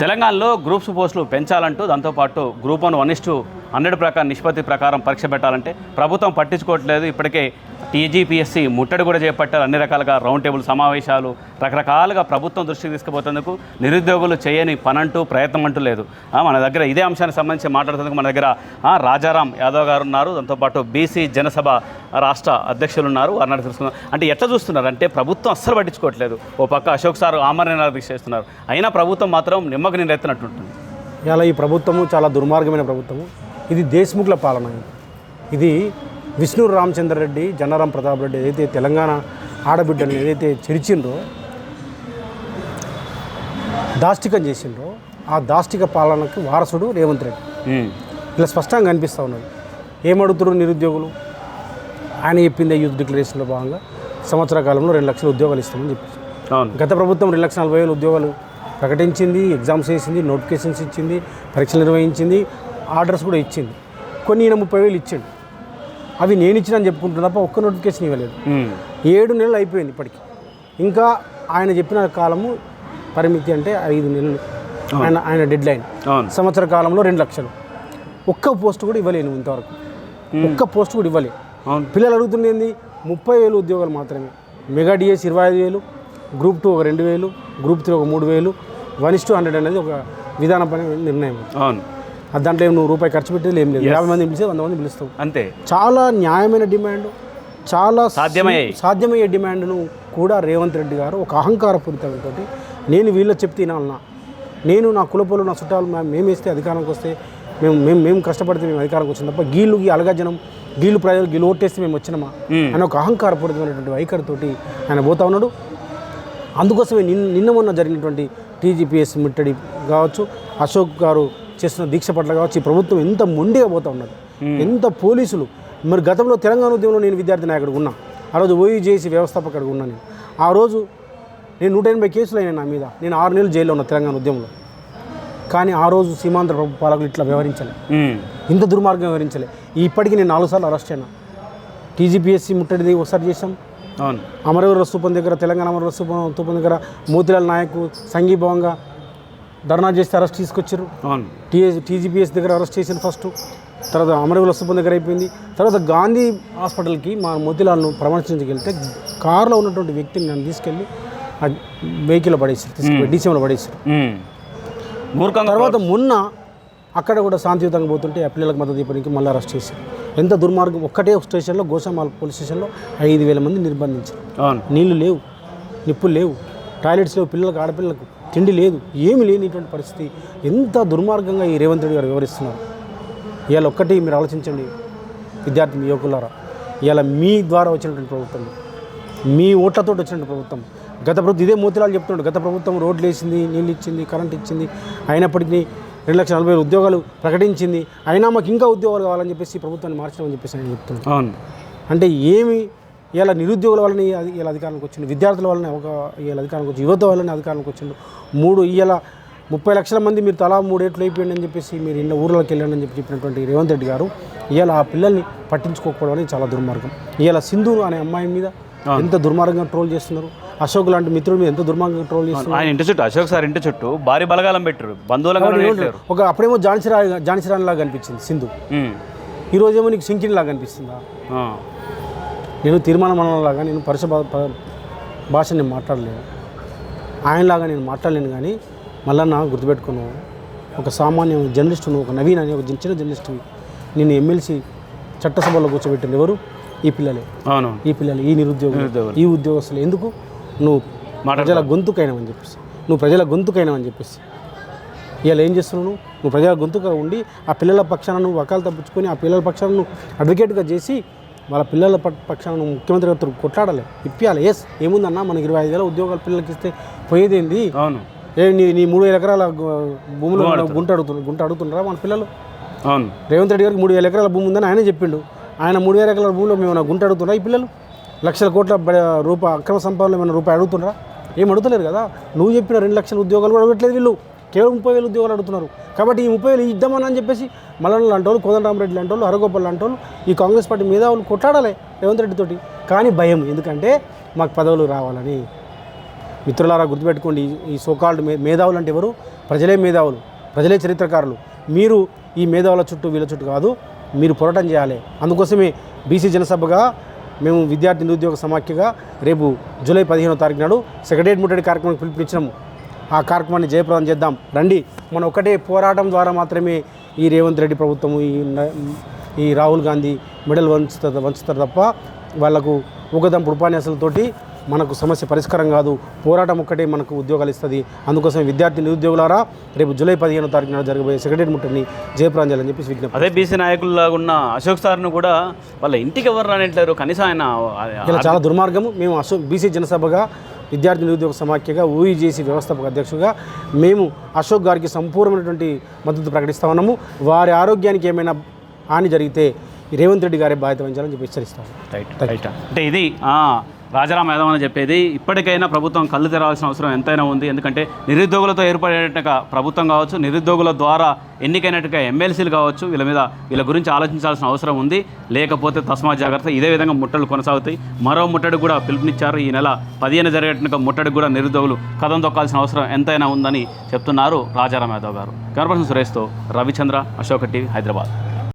తెలంగాణలో గ్రూప్స్ పోస్టులు పెంచాలంటూ దాంతోపాటు group one one is to hundred ప్రకారం నిష్పత్తి ప్రకారం పరీక్ష పెట్టాలంటే ప్రభుత్వం పట్టించుకోవట్లేదు. ఇప్పటికే టీజీపీఎస్సీ ముట్టడి కూడా చేపట్టారు. అన్ని రకాలుగా రౌండ్ టేబుల్ సమావేశాలు రకరకాలుగా ప్రభుత్వం దృష్టికి తీసుకుపోతేందుకు నిరుద్యోగులు చేయని పనంటూ ప్రయత్నం అంటూ లేదు. మన దగ్గర ఇదే అంశానికి సంబంధించి మాట్లాడుతుందుకు మన దగ్గర రాజారాం యాదవ్ గారు ఉన్నారు. దాంతోపాటు బీసీ జనసభ రాష్ట్ర అధ్యక్షులు ఉన్నారు. అన్నట్టు తెలుసుకున్నారు అంటే ఎట్లా చూస్తున్నారు? అంటే ప్రభుత్వం అస్సలు పట్టించుకోవట్లేదు. ఓ పక్క అశోక్ సార్ ఆమరణ దీక్ష చేస్తున్నారు. అయినా ప్రభుత్వం మాత్రం నిమ్మకు నేను ఎత్తినట్టుంటుంది ఇలా ఈ ప్రభుత్వము చాలా దుర్మార్గమైన ప్రభుత్వము. ఇది దేశ్ముఖుల పాలన. ఇది. విష్ణు రామచంద్ర రెడ్డి జన్నారాం ప్రతాప్ రెడ్డి ఏదైతే తెలంగాణ ఆడబిడ్డని ఏదైతే చెరిచిండ్రో దాష్టికం చేసిండ్రో ఆ దాష్టిక పాలనకు వారసుడు రేవంత్ రెడ్డి. ఇలా స్పష్టంగా కనిపిస్తూ ఉన్నది. ఏమడుగుతున్నారు నిరుద్యోగులు? ఆయన చెప్పిందే యూత్ డిక్లరేషన్లో భాగంగా సంవత్సర కాలంలో రెండు లక్షల ఉద్యోగాలు ఇస్తామని చెప్పి గత ప్రభుత్వం రెండు లక్షల నలభై వేల ఉద్యోగాలు ప్రకటించింది ఎగ్జామ్స్ వేసింది నోటిఫికేషన్స్ ఇచ్చింది పరీక్షలు నిర్వహించింది ఆర్డర్స్ కూడా ఇచ్చింది. కొన్ని ఈయన ముప్పై వేలు ఇచ్చిండు. అవి నేను ఇచ్చిన అని చెప్పుకుంటున్నా తప్ప ఒక్క నోటిఫికేషన్ ఇవ్వలేదు. ఏడు నెలలు అయిపోయింది ఇప్పటికి. ఇంకా ఆయన చెప్పిన కాలము పరిమితి అంటే ఐదు నెలలు. ఆయన ఆయన డెడ్ లైన్ సంవత్సర కాలంలో రెండు లక్షలు. ఒక్క పోస్ట్ కూడా ఇవ్వలేను ఇంతవరకు. ఒక్క పోస్ట్ కూడా ఇవ్వలే. అవును. పిల్లలు అడుగుతుంది ఏంది ముప్పై వేలు ఉద్యోగాలు మాత్రమే. మెగా డిఎస్ ఇరవై ఐదు వేలు గ్రూప్ టూ ఒక రెండు వేలు గ్రూప్ త్రీ ఒక మూడు వేలు వన్ ఇస్ టూ హండ్రెడ్ అనేది ఒక విధానపరమైన నిర్ణయం. అవును. దాంట్లో ఏం నువ్వు రూపాయి ఖర్చు పెట్టేది ఏం లేదు. యాభై మంది పిలిస్తే వంద మంది పిలుస్తావు అంతే. చాలా న్యాయమైన డిమాండ్ చాలా సి- సాధ్యమయ్యాయి. సాధ్యమయ్యే డిమాండ్ను కూడా రేవంత్ రెడ్డి గారు ఒక అహంకారపూరితంతో నేను వీళ్ళ చెప్తే వినాలన్నా. నేను నా కులపోలు నా చుట్టాలు మేము వేస్తే అధికారంకి వస్తే మేము మేము మేము కష్టపడితే మేము అధికారంకి వచ్చిన తప్ప గీళ్ళు గీ అలగజనం గీళ్ళు ప్రజలు గీళ్ళు ఓటేస్తే మేము వచ్చినామా. అని ఒక అహంకారపూరితమైనటువంటి వైఖరితోటి ఆయన పోతా ఉన్నాడు. అందుకోసమే నిన్న నిన్న మొన్న జరిగినటువంటి టీజీపీఎస్ ముట్టడి కావచ్చు అశోక్ గారు చేస్తున్న దీక్ష పట్ల కావచ్చు ఈ ప్రభుత్వం ఎంత మొండిగా పోతా ఉన్నది. ఎంత పోలీసులు. మరి గతంలో తెలంగాణ ఉద్యమంలో నేను విద్యార్థి నాయకుడు ఉన్నా. ఆ రోజు ఓయూ చేసి వ్యవస్థాపకుడు ఉన్నా నేను. ఆ రోజు నేను నూట ఎనభై కేసులు అయినా నా మీద. నేను ఆరు నెలలు జైల్లో ఉన్నా తెలంగాణ ఉద్యమంలో. కానీ ఆ రోజు సీమాంధ్ర ప్రభు పాలకులు ఇట్లా వ్యవహరించలే. ఇంత దుర్మార్గం వివరించలే ఇప్పటికీ నేను నాలుగు సార్లు అరెస్ట్ అయినా టీజీపీఎస్సీ ముట్టడిది ఒకసారి చేసాం అవును. అమరవీర స్థూపం దగ్గర తెలంగాణ అమరవీర స్థూపం స్థూపం దగ్గర మోతిలాల్ నాయక్ సంఘీభావంగా ధర్నా చేస్తే అరెస్ట్ తీసుకొచ్చారు. టీజీపీఎస్ దగ్గర అరెస్ట్ చేసిన ఫస్ట్ తర్వాత అమరవీర స్థూపం దగ్గర అయిపోయింది. తర్వాత గాంధీ హాస్పిటల్కి మా మోతిలాల్ను ప్రమాణించడానికి వెళ్తే కారులో ఉన్నటువంటి వ్యక్తిని నన్ను తీసుకెళ్ళి వెహికల్లో పడేసారు తీసుకెళ్ళి డీసీఎంలో పడేసారు తర్వాత మొన్న అక్కడ కూడా శాంతియుతంగా పోతుంటే ఆ పిల్లలకు మద్దతు ఇవ్వడానికి మళ్ళీ అరెస్ట్ చేశారు. ఎంత దుర్మార్గం ఒక్కటే ఒక స్టేషన్లో గోసామాల్ పోలీస్ స్టేషన్లో ఐదు వేల మంది నిర్బంధించారు. నీళ్ళు లేవు నిప్పులు లేవు టాయిలెట్స్ లేవు పిల్లలకు ఆడపిల్లలకు. తిండి లేదు ఏమి లేనిటువంటి పరిస్థితి. ఎంత దుర్మార్గంగా ఈ రేవంత్ రెడ్డి గారు వివరిస్తున్నారు ఇవాళ ఒక్కటి మీరు ఆలోచించండి విద్యార్థి మీ యువకులారా ఇవాళ మీ ద్వారా వచ్చినటువంటి ప్రభుత్వం మీ ఓట్లతో వచ్చినటువంటి ప్రభుత్వం. గత ప్రభుత్వం ఇదే మోతిలాలు చెప్తున్నాడు గత ప్రభుత్వం రోడ్లు వేసింది నీళ్ళు ఇచ్చింది కరెంట్ ఇచ్చింది అయినప్పటికీ రెండు లక్షల నలభై వేల ఉద్యోగాలు ప్రకటించింది. అయినా మాకు ఇంకా ఉద్యోగాలు కావాలని చెప్పేసి ప్రభుత్వాన్ని మార్చడం చెప్పేసి ఆయన చెప్తున్నాడు. అవును. అంటే ఏమి ఇలా నిరుద్యోగుల వలన ఇలా అధికారానికి వచ్చిండు విద్యార్థుల వలన ఒక ఇలా అధికారానికి వచ్చి యువత వలన అధికారానికి వచ్చిండు మూడు ఇలా ముప్పై లక్షల మంది మీరు తలా మూడేట్లు అయిపోయింది అని చెప్పేసి మీరు ఇన్న ఊర్లోకి వెళ్ళండి అని చెప్పి చెప్పినటువంటి రేవంత్ రెడ్డి గారు ఇవాళ ఆ పిల్లల్ని పట్టించుకోకపోవడం అనేది చాలా దుర్మార్గం. ఇవాళ సింధు అనే అమ్మాయి మీద ఎంత దుర్మార్గంగా ట్రోల్ చేస్తున్నారు? అశోక్ లాంటి మిత్రుల మీద ఎంత దుర్మార్గంగా ట్రోల్ చేస్తున్నారు? ఆయన ఇంటి చుట్టూ అశోక్ సార్ ఇంటి చుట్టూ భారీ బలగాలం పెట్టారు పెట్టారు. ఒక అప్పుడేమో జాన్సిరా జాన్సిరాన్ లాగా కనిపించింది సింధు. ఈరోజేమో నీకు సింకిన్ లాగా కనిపిస్తుందా ఆ, నేను తీర్మాన లాగా నేను పరుష భాష నేను మాట్లాడలేను. ఆయనలాగా నేను మాట్లాడలేను కానీ మళ్ళా నా గుర్తుపెట్టుకును ఒక సామాన్య జర్నలిస్టు నువ్వు ఒక నవీన్ అనే ఒక చిన్న జర్నలిస్టు నేను ఎమ్మెల్సీ చట్టసభలో కూర్చోబెట్టింది ఎవరు? ఈ పిల్లలే. అవును ఈ పిల్లలు ఈ నిరుద్యోగులు. ఈ ఉద్యోగస్తులు. ఎందుకు? నువ్వు ప్రజల గొంతుకైనవని చెప్పేసి. నువ్వు ప్రజల గొంతుకైనవని చెప్పేసి. ఇవాళ ఏం చేస్తున్నావు నువ్వు? నువ్వు ప్రజల గొంతుగా ఉండి ఆ పిల్లల పక్షాన నువ్వు వకాలు తప్పించుకొని ఆ పిల్లల పక్షాన నువ్వు అడ్వకేట్గా చేసి వాళ్ళ పిల్లల పక్షాన ముఖ్యమంత్రి గారితో కొట్లాడాలి. ఇప్పియాలి. ఎస్ ఏముందన్నా మనకి ఇరవై ఐదు వేల ఉద్యోగాలు పిల్లలకి ఇస్తే పోయేదేంది? అవును. ఏ నీ నీ మూడు వేల ఎకరాల భూమిలో గుంట అడుగుతున్నారు గుంట అడుగుతున్నారా మన పిల్లలు? అవును. రేవంత్ రెడ్డి గారికి మూడు వేల ఎకరాల భూమి ఉందని ఆయనే చెప్పిండు. ఆయన మూడు వేల ఎకరాల భూమిలో మేము ఏమైనా గుంట అడుగుతున్నారా ఈ పిల్లలు? లక్షల కోట్ల రూపాయ అక్రమ సంపాదనలో ఏమైనా రూపాయి అడుగుతున్నారా? ఏం అడుగుతలేరు కదా? నువ్వు చెప్పిన రెండు లక్షల ఉద్యోగాలు కూడా అడగట్లేదు వీళ్ళు. కేవలం ముప్పై వేలు ఉద్యోగాలు అడుగుతున్నారు. కాబట్టి ఈ ముప్పై వేలు ఇద్దామని అని చెప్పేసి మల్లన్న లాంటి వాళ్ళు కోదండరామరెడ్డి లాంటి వాళ్ళు హరగోపాల్ లాంటి వాళ్ళు ఈ కాంగ్రెస్ పార్టీ మీద వాళ్ళు కొట్లాడాలి రేవంత్ రెడ్డితోటి కానీ భయం ఎందుకంటే మాకు పదవులు రావాలని. మిత్రులారా గుర్తుపెట్టుకోండి ఈ- సోకాల్డ్ మే మేధావులు అంటే ఎవరు? ప్రజలే మేధావులు ప్రజలే చరిత్రకారులు. మీరు ఈ మేధావుల చుట్టూ వీళ్ళ చుట్టూ కాదు మీరు పోరాటం చేయాలి. అందుకోసమే బీసీ జనసభగా మేము విద్యార్థి నిరుద్యోగ సమాఖ్యగా రేపు జూలై పదిహేనో తారీఖు నాడు సెక్రటరియట్ ముట్టడి కార్యక్రమం పిలుపునిచ్చినాము. ఆ కార్యక్రమాన్ని జయప్రదం చేద్దాం. రండి. మన ఒకటే పోరాటం ద్వారా మాత్రమే ఈ రేవంత్ రెడ్డి ప్రభుత్వం ఈ ఈ రాహుల్ గాంధీ మెడల్ వంచుతారు వంచుతారు తప్ప వాళ్ళకు ఊకదంపుడు ఉపన్యాసాలతోటి మనకు సమస్య పరిష్కారం కాదు. పోరాటం ఒక్కటే మనకు ఉద్యోగాలు ఇస్తుంది. అందుకోసం విద్యార్థి నిరుద్యోగులారా రేపు జూలై పదిహేనో తారీఖు నాడు జరగబోయే సెక్రటరీ ముట్టడిని జయప్రదం చేయాలని చెప్పి విజ్ఞప్తి అదే బీసీ నాయకుల్లాగా ఉన్న అశోక్ సార్ను కూడా వాళ్ళ ఇంటికి ఎవరు రానిట్లేరు కనీసం ఆయన ఇలా చాలా దుర్మార్గము. మేము అశోక్ బీసీ జనసభగా విద్యార్థి నిరుద్యోగ సమాఖ్యగా ఊఈజేసీ వ్యవస్థాపక అధ్యక్షుగా మేము అశోక్ గారికి సంపూర్ణమైనటువంటి మద్దతు ప్రకటిస్తా ఉన్నాము. వారి ఆరోగ్యానికి ఏమైనా హాని జరిగితే రేవంత్ రెడ్డి గారి బాధ్యత వహించాలని చెప్పి హెచ్చరిస్తాము రైట్ రైట్ అంటే ఇది రాజారాం యాదవ్ అని చెప్పేది. ఇప్పటికైనా ప్రభుత్వం కళ్ళు తెరవాల్సిన అవసరం ఎంతైనా ఉంది. ఎందుకంటే నిరుద్యోగులతో ఏర్పడేటట్టుగా ప్రభుత్వం కావచ్చు నిరుద్యోగుల ద్వారా ఎన్నికైనట్టుగా ఎమ్మెల్సీలు కావచ్చు వీళ్ళ మీద వీళ్ళ గురించి ఆలోచించాల్సిన అవసరం ఉంది. లేకపోతే తస్మా జాగ్రత్త ఇదే విధంగా ముట్టలు కొనసాగుతాయి. మరో ముట్టడి కూడా పిలుపునిచ్చారు. ఈ నెల పదిహేను జరిగేటట్టుగా ముట్టడి కూడా నిరుద్యోగులు కథం తొక్కాల్సిన అవసరం ఎంతైనా ఉందని చెప్తున్నారు రాజారాం యాదవ్ గారు. కెమెరా పర్సన్ సురేష్తో రవిచంద్ర అశోక్ టీవీ హైదరాబాద్.